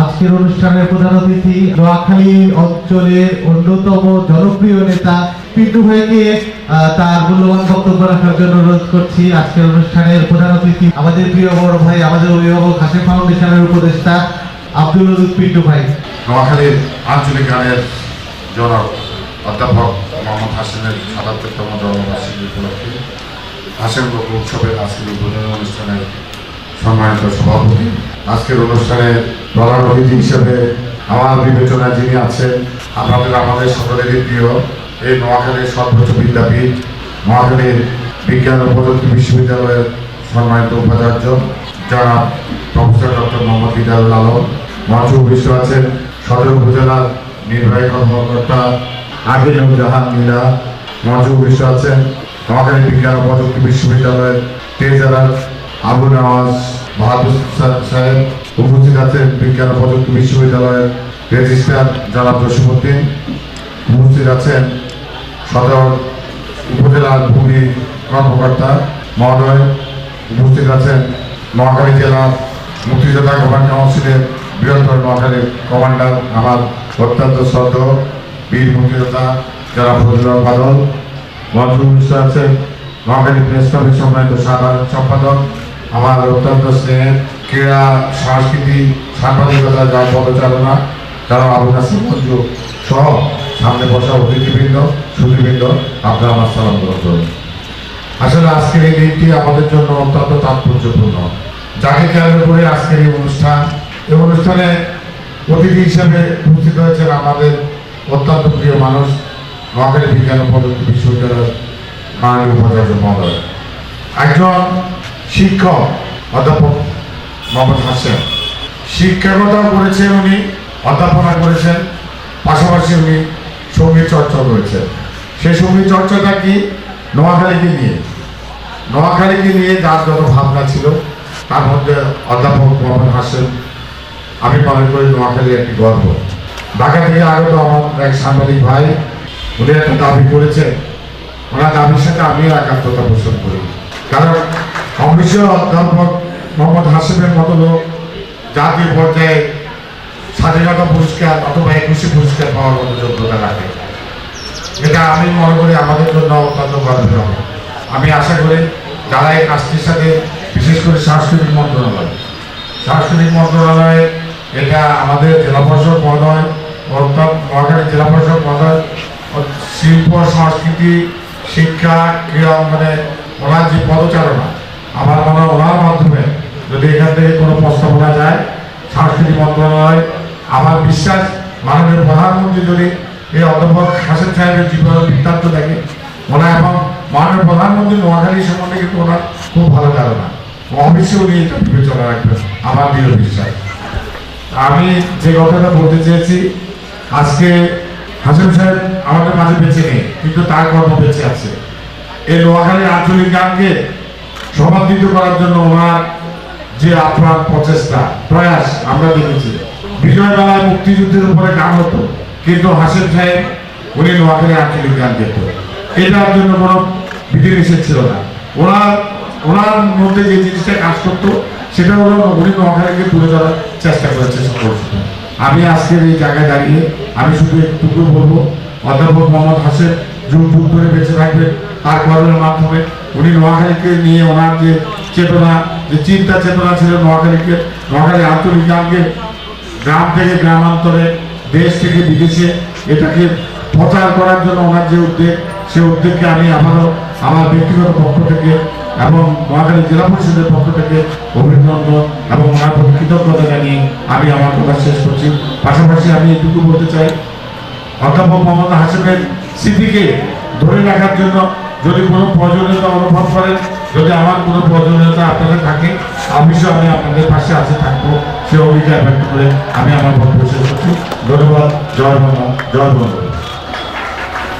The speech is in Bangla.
আজকের অনুষ্ঠানের প্রধান অতিথি নোয়াখালী অঞ্চলের অন্যতম জনপ্রিয় নেতা পিন্টু ভাইকে তার মূল্যবান বক্তব্য রাখার জন্য অনুরোধ করছি। আজকের অনুষ্ঠানের প্রধান অতিথি আমাদের প্রিয় বড় ভাই, আমাদের অভিভাবক হাসিম ফাউন্ডেশনের উপদেষ্টা আব্দুল রুদ পিন্টু ভাই। নোয়াখালীর আঞ্চলিক গানের জনক অধ্যাপক মোহাম্মদ হাসিনের সাতাত্তরতম জন্মবার্ষিকী উপলক্ষে হাসিম উৎসবের আজকের উদ্বোধনী অনুষ্ঠানের সম্মানিত সভাপতি আজকের অনুষ্ঠানে প্রধান অতিথি হিসেবে আমার বিবেচনা যিনি আছেন, আপনাদের আমাদের সকলেরই প্রিয় এই নোয়াখালীর সর্বোচ্চ বিদ্যাপীঠ নোয়াখালীর বিজ্ঞান ও প্রযুক্তি বিশ্ববিদ্যালয়ের সম্মানিত উপাচার্য যারা প্রফেসর ডক্টর মোহাম্মদ ইদারুল আলম। মঞ্চে উপবিষ্ট আছেন সদর উপজেলার নির্বাহী কর্মকর্তা আকিনুল জাহান মিলা মঞ্চে উপবিষ্ট আছেন নোয়াখালী বিজ্ঞান ও প্রযুক্তি বিশ্ববিদ্যালয়ের ট্রেজারার আবু নওয়াজ সা- সাহেব উপস্থিত আছেন বিজ্ঞান প্রযুক্তি বিশ্ববিদ্যালয়ের রেজিস্ট্রার জনাব জসিমুদ্দিন উপস্থিত আছেন সদর উপজেলার ভূমি কর্মকর্তা মহোদয়। উপস্থিত আছেন নোয়াখালী জেলার মুক্তিযোদ্ধা কমান্ড কাউন্সিলের বৃহত্তর নোয়াখালীর কমান্ডার আমার অত্যন্ত শ্রদ্ধ বীর মুক্তিযোদ্ধা যারা ফজলুল বাদল। মঞ্চ আছেন নোয়াখালী প্রেস ক্লাবের সম্মানিত সাধারণ সম্পাদক আমার অত্যন্ত স্নেহের ক্রীড়া সংস্কৃতি সাংবাদিকতা যার পদচালনা যারা আবু নাসির মঞ্জু সহ সামনে বসা অতিথিবৃন্দ, সুধীবৃন্দ, আপনারা আমার সালাম গ্রহণ আসলে আজকের এই দিনটি আমাদের জন্য অত্যন্ত তাৎপর্যপূর্ণ। যাকে কেন্দ্র করে আজকের এই অনুষ্ঠান, এই অনুষ্ঠানে অতিথি হিসেবে উপস্থিত হয়েছেন আমাদের অত্যন্ত প্রিয় মানুষ নোয়াখালী বিজ্ঞান ও প্রযুক্তি বিশ্ববিদ্যালয়ের মাননীয় উপাচার্য মহোদয়। একজন শিক্ষক অধ্যাপক মোহাম্মদ হাসেন। শিক্ষকতাও করেছেন উনি, অধ্যাপনা করেছেন, পাশাপাশি উনি সংগীত চর্চা করেছেন। সেই সংগীত চর্চাটা কি? নোয়াখালীকে নিয়ে। নোয়াখালীকে নিয়ে যার যত ভাবনা ছিল, তার মধ্যে অধ্যাপক মোহাম্মদ হাসেন, আমি মনে করি নোয়াখালী একটি গর্ব। ঢাকা থেকে আগত আমার এক সাংবাদিক ভাই, উনি একটা দাবি করেছেন, ওনার দাবির সাথে আমিও একাত্মতা পোষণ করি। কারণ অবশ্যই অধ্যাপক মোহাম্মদ হাসিমের মতো লোক, জাতীয় পর্যায়ে স্বাধীনতা পুরস্কার অথবা একুশে পুরস্কার পাওয়ার মতো যোগ্যতা রাখে। এটা আমি মনে করি আমাদের জন্য অত্যন্ত গর্বের হবে আমি আশা করি যারা এই কাজটির সাথে বিশেষ করে সাংস্কৃতিক মন্ত্রণালয়, সাংস্কৃতিক মন্ত্রণালয়ে এটা আমাদের জেলা পরিষদ মহোদয় নোয়াখালী জেলা পরিষদ মহোদয় শিল্প, সংস্কৃতি, শিক্ষা, ক্রীড়া মানে ওনার যে পদচারণা আমার মনে হয় ওনার মাধ্যমে যদি এখান থেকে কোনো প্রস্তাবনা যায়, সাংস্কৃতিক মন্ত্রণালয়, আমার বিশ্বাস, মাননীয় প্রধানমন্ত্রী যদি এই অধ্যাপক হাসেন সাহেবের জীবন বৃত্তান্ত দেখে ওনার এবং মাননীয় প্রধানমন্ত্রী নোয়াখালী সম্বন্ধে কিন্তু ওনার খুব ভালো ধারণা। অবশ্যই উনি এটা বিবেচনা রাখবেন, আমার দৃঢ় বিশ্বাস। আমি যে কথাটা বলতে চেয়েছি, আজকে হাসিম সাহেব আমাদের মাঝে বেঁচে নেই, কিন্তু তার কর্ম বেঁচে আছে। এই নোয়াখালীর আঞ্চলিক গানকে সমাদৃত করার জন্য ওনার যে আপ্রাণ প্রচেষ্টা, প্রয়াস আমরা দেখেছি। বিজয় বেলায় মুক্তিযুদ্ধের উপরে গান হতো, কিন্তু হাসিম সাহেব, উনি নোয়াখালী আঞ্চলিক গান গেত। এটার জন্য কোনো বিধিনিষেধ ছিল না। ওনার ওনার মধ্যে যে জিনিসটা কাজ করতো, সেটা হলো উনি নোয়াখালীকে তুলে ধরার চেষ্টা করেছে সকল সময়। আমি আজকের এই জায়গায় দাঁড়িয়ে আমি শুধু একটুকু বলব, অধ্যাপক মোহাম্মদ হাসেন যুগ যুগ ধরে বেঁচে থাকবে তার কর্মের মাধ্যমে উনি নোয়াখালীকে নিয়ে ওনার যে চেতনা, যে চিন্তা চেতনা ছিল নোয়াখালীকে নোয়াখালী আঞ্চলিক গানকে গ্রাম থেকে গ্রামান্তরে, দেশ থেকে বিদেশে এটাকে প্রচার করার জন্য ওনার যে উদ্যোগ, সে উদ্যোগকে আমি আবারও আমার ব্যক্তিগত পক্ষ থেকে এবং নোয়াখালী জেলা পরিষদের পক্ষ থেকে অভিনন্দন এবং ওনার প্রতি কৃতজ্ঞতা জানিয়ে আমি আমার কথা শেষ করছি। পাশাপাশি আমি এটুকু বলতে চাই, অধ্যাপক মোহাম্মদ হাসিমের স্মৃতিকে ধরে রাখার জন্য যদি কোনো প্রয়োজনীয়তা অনুভব করেন, যদি আমার কোনো প্রয়োজনীয়তা আপনাদের থাকে, অবশ্যই আমি আপনাদের পাশে আছে, থাকব। সে অভিজ্ঞতা ব্যক্ত করে আমি আমার বক্তব্য শেষ করছি। ধন্যবাদ, জয় বাংলা, জয় বঙ্গ